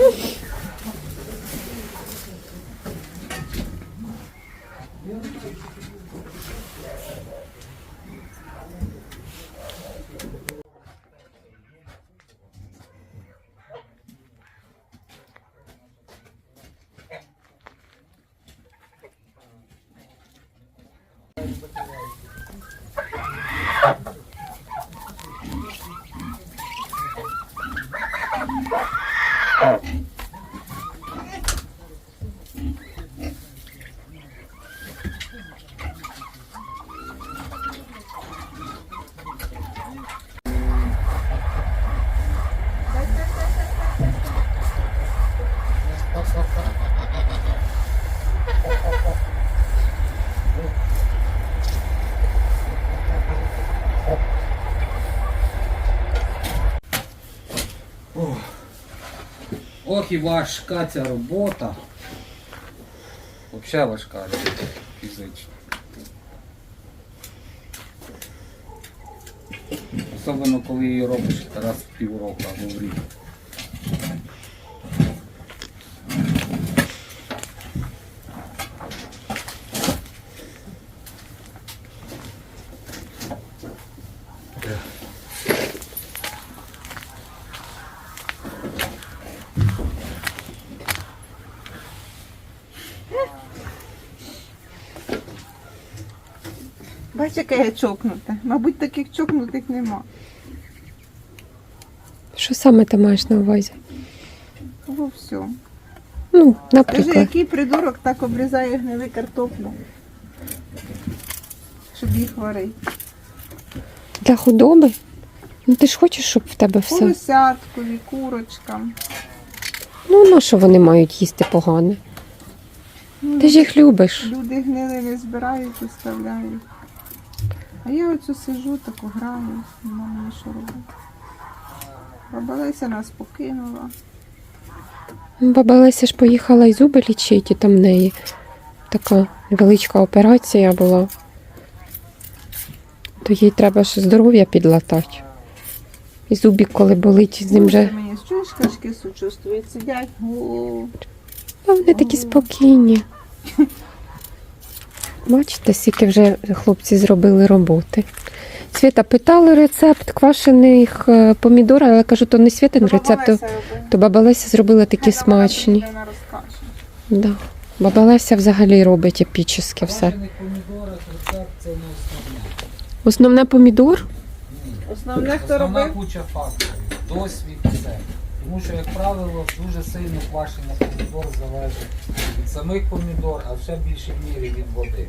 Uf. Oh. Ох важка ця робота. Взагалі важка фізично. Особливо коли її робиш раз в півроку або в рік. Бач, яке я чокнуте. Мабуть, таких чокнутих нема. Що саме ти маєш на увазі? Во всьому. Ну, Скажи, який придурок так обрізає гнили картоплю, щоб їх варити. Для худоби? Ну ти ж хочеш, щоб в тебе все. Поросяткові, курочкам. Ну, на що вони мають їсти погане? Ну, Ти ж їх любиш. Люди гнили не збирають, оставляють. А я оцю сижу, таку граю, нема мені що робити. Баба Леся нас покинула. Баба Леся ж поїхала і зуби лічити, там в неї така величка операція була. То їй треба ж здоров'я підлатати. І зубі, коли болить, з ним же. Мені чуєш, кашки сучувствують, сидять. О, А вони такі спокійні. Бачите, скільки вже хлопці зробили роботи. Свята питали рецепт квашених е, помідор, але я кажу, то не святин рецепт, то, то баба Леся зробила такі смачні. Да. Баба Леся взагалі робить епічне все. Основне. Помідор. Основне, хто Основна куча факторів. Досвід, все. Тому що, як правило, дуже сильно квашення помідор залежить від самих помідор, а в ще більшій мірі від води.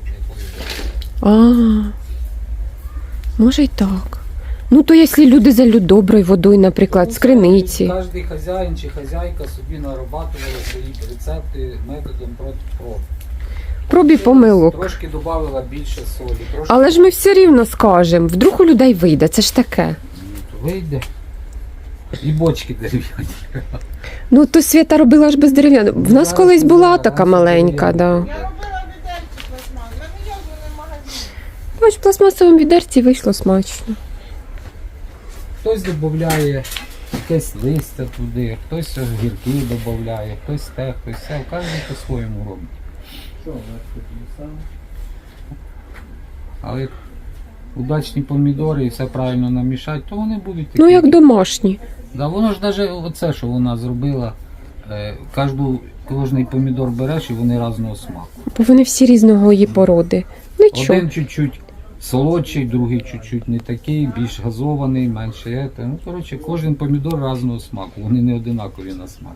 А, може й так. Ну, то якщо люди залють доброю водою, наприклад, з криниці. Кожен хазяїн чи хазяйка собі нарабатували свої рецепти методом проти проб. Пробі помилок. Трошки додавала більше солі, трошки Але ж ми все рівно скажемо, вдруг у людей вийде, це ж таке. вийде. І бочки дерев'яні. Ну, то Свята робила ж без дерев'яного. В нас колись була така маленька, да. Я робила відерці пластмас, є вже в магазині. Бач, в пластмасовому відерці вийшло смачно. Хтось додає якесь листя туди, хтось гірки додає, хтось те, хтось все. Кожен по-своєму робить. Що, у нас тут Але як удачні помідори і все правильно намішати, то вони будуть такі. Ну, як домашні. Да, воно ж навіть оце, що вона зробила, е, кожну, кожний помідор береш і вони різного смаку. Бо вони всі різного її породи. Нічого. Один чуть-чуть солодший, другий чуть-чуть не такий, більш газований, менше. ете. Ну, коротше, кожен помідор різного смаку, вони не одинакові на смак.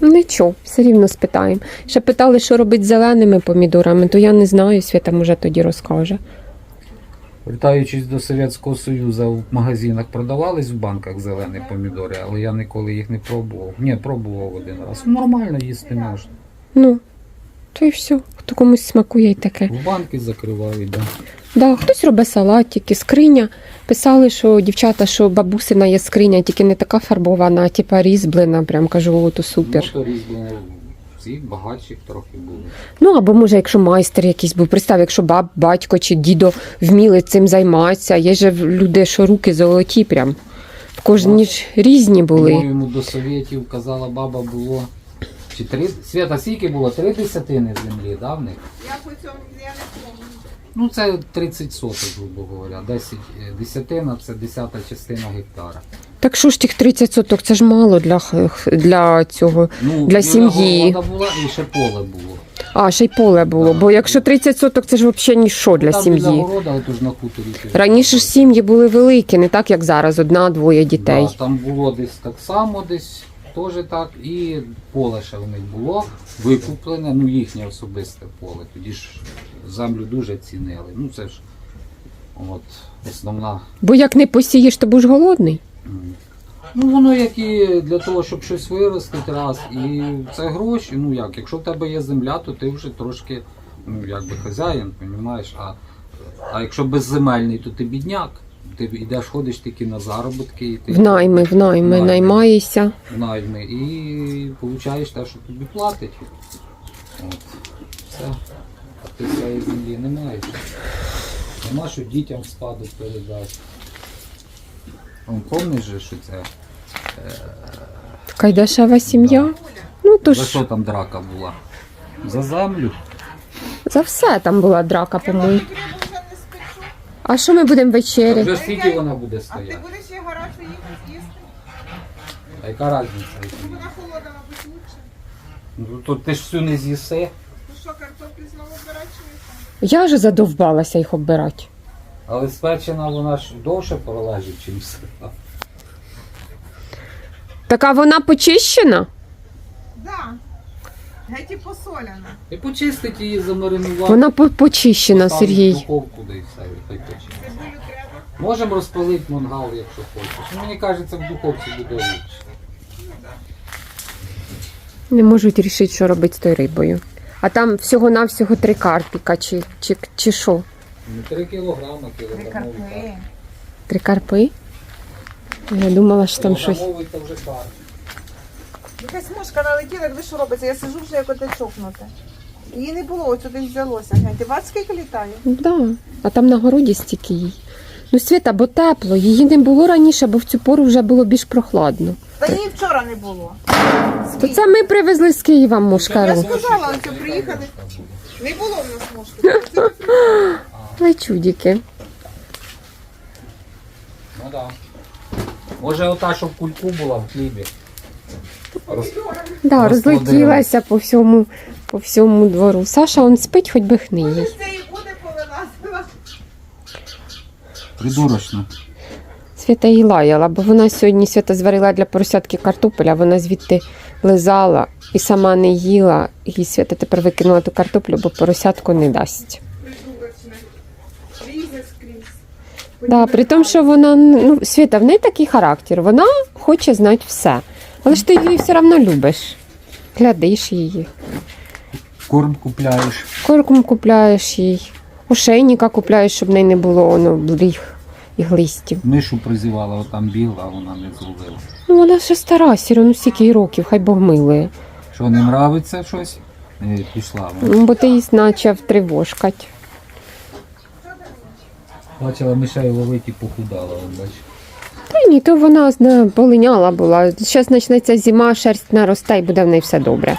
Нічого, все рівно спитаємо. Ще питали, що робить з зеленими помідорами, то я не знаю, Свята може тоді розкаже. Вертаючись до Совєтського Союзу, в магазинах продавались в банках зелені помідори, але я ніколи їх не пробував. Ні, пробував один раз. Нормально їсти можна. Ну, то і все. Хто комусь смакує й таке. В банки закривають, да. Да, хтось робить салатики, скриня. Писали, що дівчата, що бабусина є скриня, тільки не така фарбована, а типа різьблена. Прям кажу, о, то супер. Ну, то різьблено ці багатші трохи були. Ну або може, якщо майстер якийсь був, представ, якщо баб, батько чи дідо вміли цим займатися. Є же люди, що руки золоті прям. В кожні ж різні були. По-моєму, до совєтів казала баба було. Чи три свята скільки було? Три десятини землі, да, в них? Я по цьому я не помню. Ну це 30 соток, грубо говоря. 10, е, десятина це десята частина гектара. Так що ж тих 30 соток, це ж мало для, х- для цього. Ну, Для сім'ї. города була і ще поле було. А, ще й поле було. Бо якщо 30 соток, це ж взагалі ніщо для Там біля сім'ї. города, от ж на хуторі. ти Раніше ж сім'ї були великі, не так як зараз, одна-двоє дітей. Да, там було десь так само, десь теж так. І поле ще в них було викуплене, ну їхнє особисте поле. Тоді ж землю дуже цінили. Ну це ж от основна. Бо як не посієш, то будеш голодний. Ну воно як і для того, щоб щось виростити раз. І це гроші. Ну як, якщо в тебе є земля, то ти вже трошки ну, якби хазяїн, розумієш? А, а якщо безземельний, то ти бідняк. Ти йдеш, ходиш тільки на заробітки і ти В найми, в найми, Найми. наймаєшся. найми і получаєш те, що тобі платять. От. Все. А ти своєї землі не маєш. Нема, що дітям в спадок передати. Он помниш же, що це? Така й дешева сім'я. Ну то За ж що там драка була? За землю? за все там була драка, по-моєму. Крибу вже не спечу. А що ми будемо Та вечеряти? Вже скільки вона буде А ти стояти? будеш ще гарячу їхати їсти? А яка різниця? Ну, Вона холодна, мабуть, лучше. Ну то ти ж всю не з'їси. Ну що, картоплі знову збирати чи ні? Я вже задовбалася їх оббирати. Але спечена вона ж довше пролежить, чим сира. Така вона почищена? Геть і посоляна. І почистить її, замаринувати. Вона по- почищена, Поставить в Сергій. духовку, да і все, і хай пече. Цибулю треба. Можемо розпалити мангал, якщо хочеш. Ну, Мені кажеться, в духовці буде лучше. Не можуть рішити, що робити з тою рибою. А там всього-навсього три карпіка, чи, чи, чи що? Ну, 3 кілограми, кілограмовий. Три карпи? Я думала, що там щось. Кілограмовий то вже карп. Якась мушка налетіла, ви що робиться? Я сижу вже як оте чокнуте. Її не було, ось туди взялося. Гляньте, бачите, скільки літає? Да. А там на городі стільки їй. Ну, Світа, бо тепло. Її не було раніше, бо в цю пору вже було більш прохладно. Та її вчора не було. То це ми привезли з Києва Я мушкару. сказала, ось приїхали. Не було в нас мушки. Це Ой. Ну так. Може ота, що в кульку була в хлібі. Роз... Да, розлетілася по всьому, по всьому двору. Саша, он спить, хоч би хни їй. Може, з цієї буде повилазила. Придурочно. Свята її лаяла, бо вона сьогодні свята зварила для поросятки картопеля, вона звідти лизала і сама не їла. І свята тепер викинула ту картоплю, бо поросятку не дасть. Да, при тому, що вона ну, Свята, в неї такий характер, вона хоче знати все. Але ж ти її все одно любиш. Глядиш її. Корм купляєш. Корком купляєш їй, ошейника купляєш, щоб в неї не було воно бліг і глистів. Мишу призивала, отам бігла, а вона не зловила. Ну вона ще стара, сіро, ну стільки їй років, хай Бог милує. Що, не нравиться щось? Е, Пішла. вона. Ну, Бо ти її почав тривожкать. Бачила, мишей ловить і похудала, он, бач. Та ні, то вона полиняла була. Зараз почнеться зима, шерсть наросте і буде в неї все добре.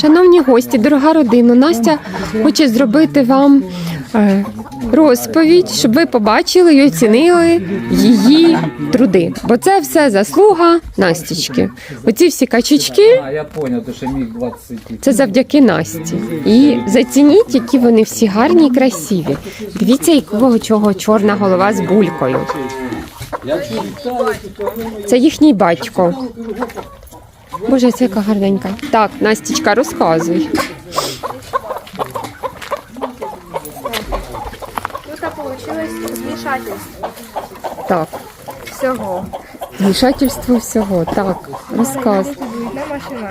Шановні гості, дорога родина, Настя хоче зробити вам е, розповідь, щоб ви побачили і оцінили її труди. Бо це все заслуга Настічки. Оці всі качечки А, я поняв, то що міг 20. це завдяки Насті. І зацініть, які вони всі гарні і красиві. Дивіться, якого чого чорна голова з булькою. Це їхній батько. Боже, це яка гарненька. Так, Настічка, розказуй. Тут получилось змішательство Так, всього. змішательство всього. Так, розказуй. Одна машина.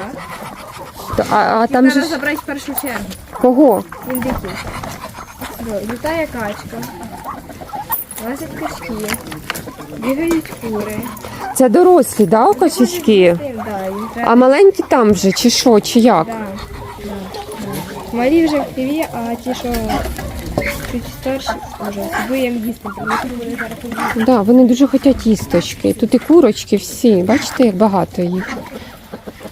То- А, а там же Треба ж забрати в першу чергу. кого? Індиків. Літає качка. Лазять качки. Бігають кури. Це дорослі, да, качечки? Тим, да, їм. А маленькі там вже, чи що, чи як? Да, да, да. Малі вже в хліві, а ті, що чуть старші, вже будемо їсти. Вони. Да, вони дуже хочуть їсточки. Тут і курочки всі. Бачите, як багато їх.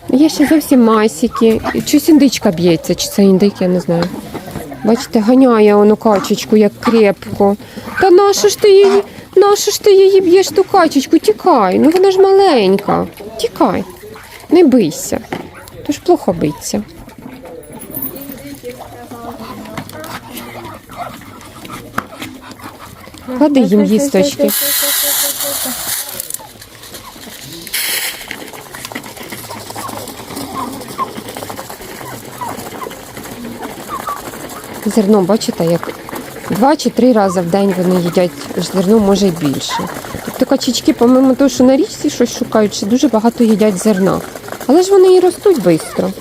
Є ще зовсім масики. І Щось індичка б'ється, чи це індик, я не знаю. Бачите, ганяє воно качечку, як крепко. Та нащо ж ти її? Нащо ж ти її б'єш ту качечку? Тікай. Ну вона ж маленька. Тікай. Не бийся. То ж плохо биться. Клади їм їсточки. Зерно, бачите, як два чи три рази в день вони їдять зерно, може й більше. Тобто качечки, помимо того, що на річці щось шукають, ще дуже багато їдять зерна. Але ж вони і ростуть швидко.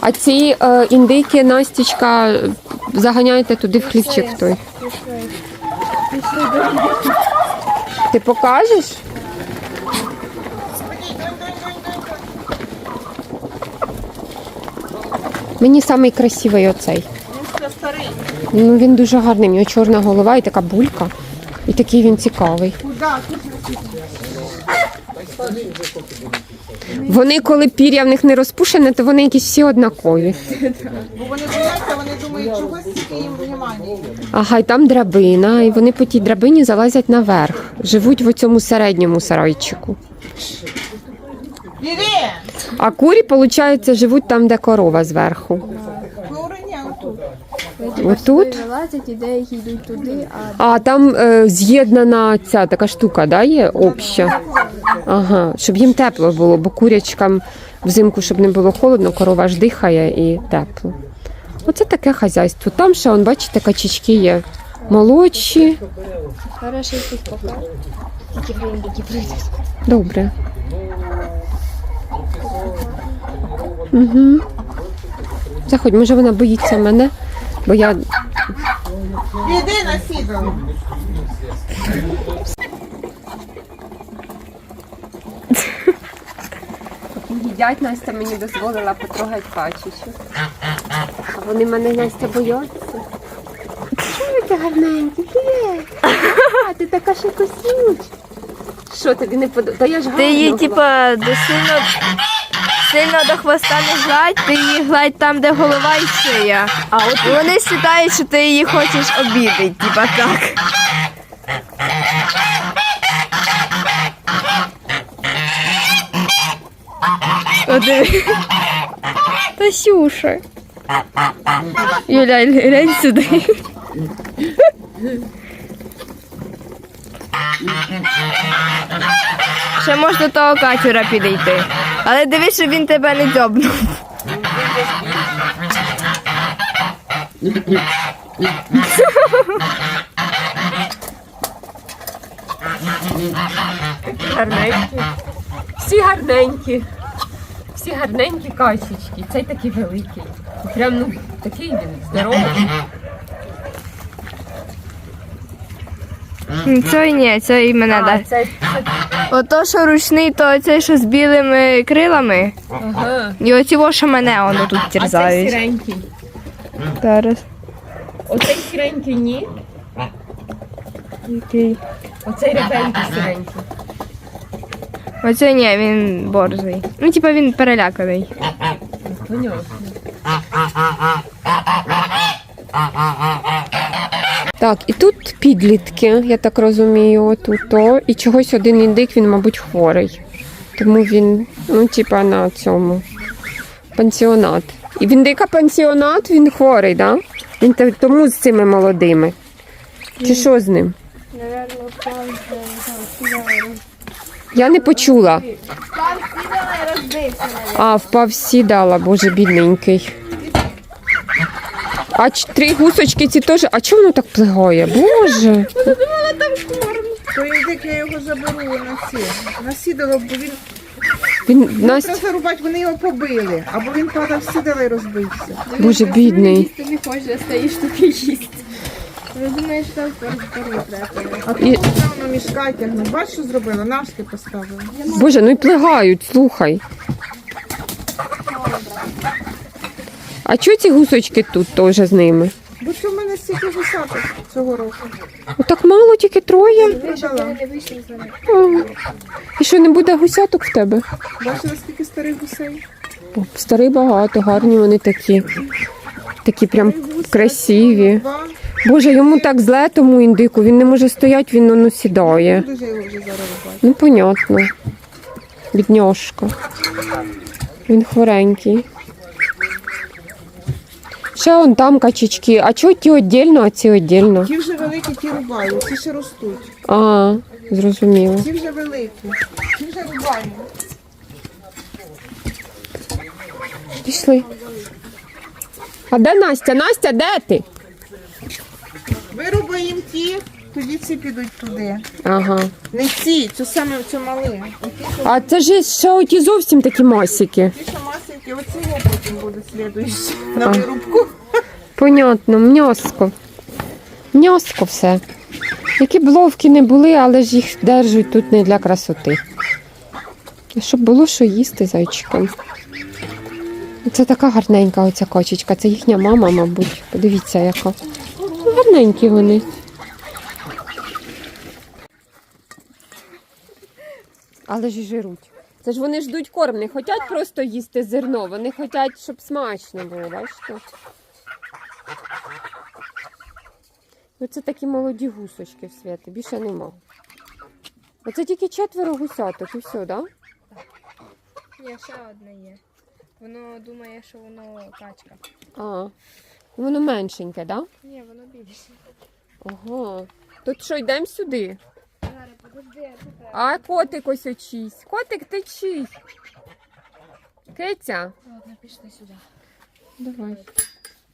А ці е, індики, Настічка, заганяєте туди в хлівчик той. Ти покажеш? Мені самий оцей. Ну він дуже гарний, у нього чорна голова і така булька. І такий він цікавий. Вони, коли пір'я в них не розпушене, то вони якісь всі однакові. Бо вони бояться, вони думають, чогось тільки їм внимання. Ага, і там драбина, і вони по тій драбині залазять наверх. Живуть в цьому середньому сарайчику. А курі, виходить, живуть там, де корова зверху. Отут. Отут? Вилазять і деякі йдуть туди, а А там е, з'єднана ця така штука, да, є обща. Ага, щоб їм тепло було, бо курячкам взимку, щоб не було холодно, корова ж дихає і тепло. Оце таке хазяйство. Там ще, он, бачите, качечки є молодші. Тільки прийдуть. Добре. Угу. Заходь, може вона боїться мене, бо я Іди на сідло. їдять, Настя мені дозволила потрогати качечок. А вони мене Настя бояться. Ви таке гарненькі? Привіт! А ти така ще косюч. Що тобі не подобається? Та я ж Ти її, типа, до сильно, сильно до хвоста не гладь, ти її гладь там, де голова і шия. А от вони вважають, що ти її хочеш обідати, типа так. Оди. Тасюша. Юля, глянь сюди. Ще можна того катера підійти. Але дивись, щоб він тебе не дзьобнув. гарненькі. Всі гарненькі. Всі гарненькі качечки. Цей такий великий. Прям ну такий він здоровий. Це ні, це і мене дасть. Ото, що ручний, то цей, що з білими крилами. ага. І оці во, що мене воно тут А цей сіренький. Зараз. Оцей сіренький ні. Який? Оцей рябенький сіренький. Оце ні, він борзий. Ну, типа він переляканий. Понятно. Так, і тут підлітки, я так розумію, отут то. І чогось один індик, він, мабуть, хворий. Тому він, ну, типа, на цьому пансіонат. І в індика пансіонат, він хворий, да? Він тому з цими молодими. Чи що з ним? Я не почула. Впав сідала, розбився. А, впав сідала, боже, бідненький. А ч- три гусочки ці теж. А чому воно так плигає? Боже. То індик я його заберу на ці. На сідало, бо він Він Настя, треба зарубати, вони його побили. Або він падав з сідала і розбився. боже, бідний. Ти не хочеш, стоїш тобі їсти. Ви думаєте, там перед треба? А І- тут на мішка тягнуть. Бачиш, що зробила? Навски поставила. Боже, ну і плигають, слухай. А чого ці гусочки тут теж з ними? Бо це в мене стільки гусаток цього року. Так мало, тільки троє. А. І що не буде гусяток в тебе? Бачила, скільки старих гусей? О, старий багато, гарні вони такі. Такі прям красиві. Два. Боже, йому так зле тому індику, він не може стояти, він воно сідає. Дуже його вже зараз бачу. Ну, понятно. Бідняшка. Він хворенький. Ще он там качечки. А чого ті віддільно, а ці віддільно? Ті вже великі, ті рубаю, ті ще ростуть. А, зрозуміло. Ті вже великі, ті вже рубаємо. Пішли. А де Настя? Настя, де ти? Вирубаємо ті, Тоді ці підуть туди. Ага. Не ці, це саме це мали. Оті, що, А це ж ще оті зовсім такі масики. ті, що масенькі, оці його потім будуть слідуючі на вирубку. Понятно, м'яско. М'яско все. Які б ловкі не були, але ж їх держать тут не для красоти. Щоб було що їсти зайчикам. Це така гарненька оця кочечка. Це їхня мама, мабуть. Подивіться, яка. Гарненькі вони. Але ж і жируть. Це ж вони ждуть корм, не хочуть просто їсти зерно, вони хочуть, щоб смачно було, бачите? Оце такі молоді гусочки в світі, більше нема. Оце тільки четверо гусяток і все, так? Да? Ні, ще одне є. Воно думає, що воно качка. А, воно меншеньке, так? Да? Ні, воно більше. Ага. Тут що, йдемо сюди? А котик ось очись. Котик, ти чий? Киця. Ладно, пішли сюди. Давай.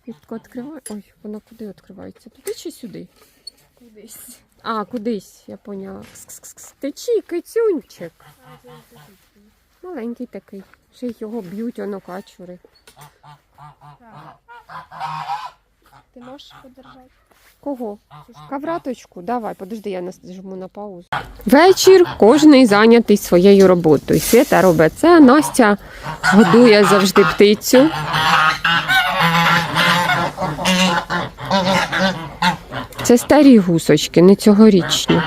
Кітко відкривай. Ой, вона куди відкривається? Туди чи сюди? Кудись. А, кудись, я поняла. Кс-кс-кс. Кицюнчик. Маленький такий. Ще й його б'ють, воно качури. Ти можеш подержати? Кого? Кавраточку? Давай, подожди, я нажму на паузу. Вечір кожний зайнятий своєю роботою. Свята робить це, Настя годує завжди птицю. Це старі гусочки, не цьогорічні.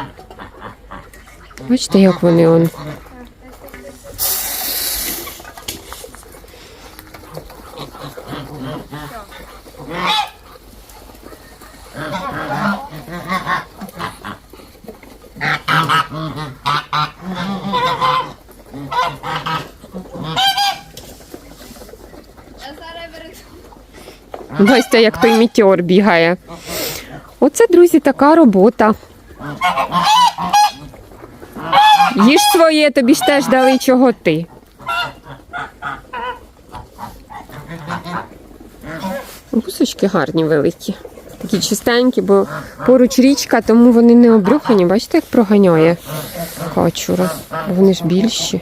Бачите, як вони он. Бачите, як той мітьор бігає. Оце, друзі, така робота. Їж своє, тобі ж теж дали чого ти. Гусочки гарні великі. Такі чистенькі, бо поруч річка, тому вони не обрухані. Бачите, як проганяє качура. Вони ж більші.